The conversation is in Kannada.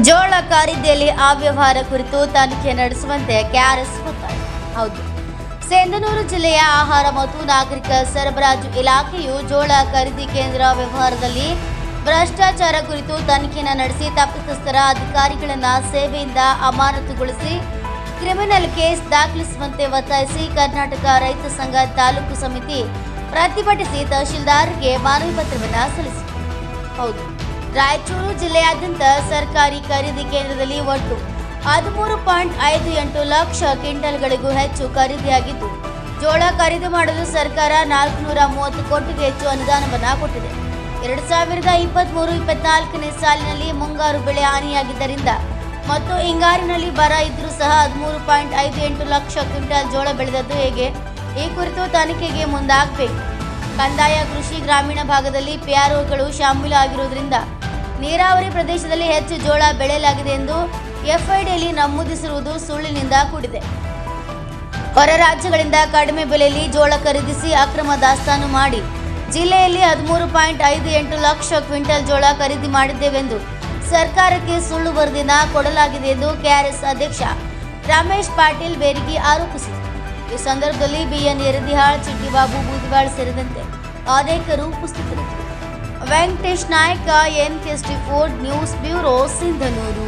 ಜೋಳ ಖರೀದಿಯಲ್ಲಿ ಅವ್ಯವಹಾರ ಕುರಿತು ತನಿಖೆ ನಡೆಸುವಂತೆ ಕೆಆರ್ಎಸ್ ಒತ್ತಾಯ ಹೌದು. ಸೇಂದನೂರು ಜಿಲ್ಲೆಯ ಆಹಾರ ಮತ್ತು ನಾಗರಿಕ ಸರಬರಾಜು ಇಲಾಖೆಯು ಜೋಳ ಖರೀದಿ ಕೇಂದ್ರ ವ್ಯವಹಾರದಲ್ಲಿ ಭ್ರಷ್ಟಾಚಾರ ಕುರಿತು ತನಿಖೆಯನ್ನು ನಡೆಸಿ ತಪ್ಪಿತಸ್ಥರ ಅಧಿಕಾರಿಗಳನ್ನು ಸೇವೆಯಿಂದ ಅಮಾನತುಗೊಳಿಸಿ ಕ್ರಿಮಿನಲ್ ಕೇಸ್ ದಾಖಲಿಸುವಂತೆ ಒತ್ತಾಯಿಸಿ ಕರ್ನಾಟಕ ರೈತ ಸಂಘ ತಾಲೂಕು ಸಮಿತಿ ಪ್ರತಿಭಟಿಸಿ ತಹಶೀಲ್ದಾರ್ಗೆ ಮನವಿ ಪತ್ರವನ್ನು ಸಲ್ಲಿಸಿತು. ಹೌದು. ರಾಯಚೂರು ಜಿಲ್ಲೆಯಾದ್ಯಂತ ಸರ್ಕಾರಿ ಖರೀದಿ ಕೇಂದ್ರದಲ್ಲಿ ಒಟ್ಟು ಹದಿಮೂರು ಪಾಯಿಂಟ್ ಐದು ಎಂಟು ಲಕ್ಷ ಕ್ವಿಂಟಲ್ಗಳಿಗೂ ಹೆಚ್ಚು ಖರೀದಿಯಾಗಿದ್ದು, ಜೋಳ ಖರೀದಿ ಮಾಡಲು ಸರ್ಕಾರ ನಾಲ್ಕುನೂರ ಮೂವತ್ತು ಕೋಟಿಗೂ ಹೆಚ್ಚು ಅನುದಾನವನ್ನು ಕೊಟ್ಟಿದೆ. ಎರಡು ಸಾವಿರದ ಇಪ್ಪತ್ತ್ಮೂರು ಇಪ್ಪತ್ನಾಲ್ಕನೇ ಸಾಲಿನಲ್ಲಿ ಮುಂಗಾರು ಬೆಳೆ ಹಾನಿಯಾಗಿದ್ದರಿಂದ ಮತ್ತು ಹಿಂಗಾರಿನಲ್ಲಿ ಬರ ಇದ್ದರೂ ಸಹ ಹದಿಮೂರು ಪಾಯಿಂಟ್ ಐದು ಎಂಟು ಲಕ್ಷ ಕ್ವಿಂಟಲ್ ಜೋಳ ಬೆಳೆದದ್ದು ಹೇಗೆ? ಈ ಕುರಿತು ತನಿಖೆಗೆ ಮುಂದಾಗಬೇಕು. ಕಂದಾಯ ಕೃಷಿ ಗ್ರಾಮೀಣ ಭಾಗದಲ್ಲಿ ಪಿಆರ್ಒಗಳು ಶಾಮೀಲು ಆಗಿರುವುದರಿಂದ ನೀರಾವರಿ ಪ್ರದೇಶದಲ್ಲಿ ಹೆಚ್ಚು ಜೋಳ ಬೆಳೆಯಲಾಗಿದೆ ಎಂದು ಎಫ್ಐಡಿಯಲ್ಲಿ ನಮೂದಿಸಿರುವುದು ಸುಳ್ಳಿನಿಂದ ಕೂಡಿದೆ. ಹೊರ ರಾಜ್ಯಗಳಿಂದ ಕಡಿಮೆ ಬೆಲೆಯಲ್ಲಿ ಜೋಳ ಖರೀದಿಸಿ ಅಕ್ರಮ ದಾಸ್ತಾನು ಮಾಡಿ. ಜಿಲ್ಲೆಯಲ್ಲಿ ಹದಿಮೂರು ಪಾಯಿಂಟ್ ಐದು ಎಂಟು ಲಕ್ಷ ಕ್ವಿಂಟಲ್ ಜೋಳ ಖರೀದಿ ಮಾಡಿದ್ದೇವೆಂದು ಸರ್ಕಾರಕ್ಕೆ ಸುಳ್ಳು ವರದಿನ ಕೊಡಲಾಗಿದೆ ಎಂದು ಕೆಆರ್ಎಸ್ ಅಧ್ಯಕ್ಷ ರಮೇಶ್ ಪಾಟೀಲ್ ಬೇರಿಗೆ ಆರೋಪಿಸಿದರು. ಈ ಸಂದರ್ಭದಲ್ಲಿ ಬಿಎನ್ ಯರದಿಹಾಳ್, ಚಿಟ್ಟಿಬಾಬು ಬೂದಿವಾಳ್ ಸೇರಿದಂತೆ ಅನೇಕರು ಉಪಸ್ಥಿತರಿದ್ದರು. Venkatesh Nayak N K Ford news bureau Sindhanur.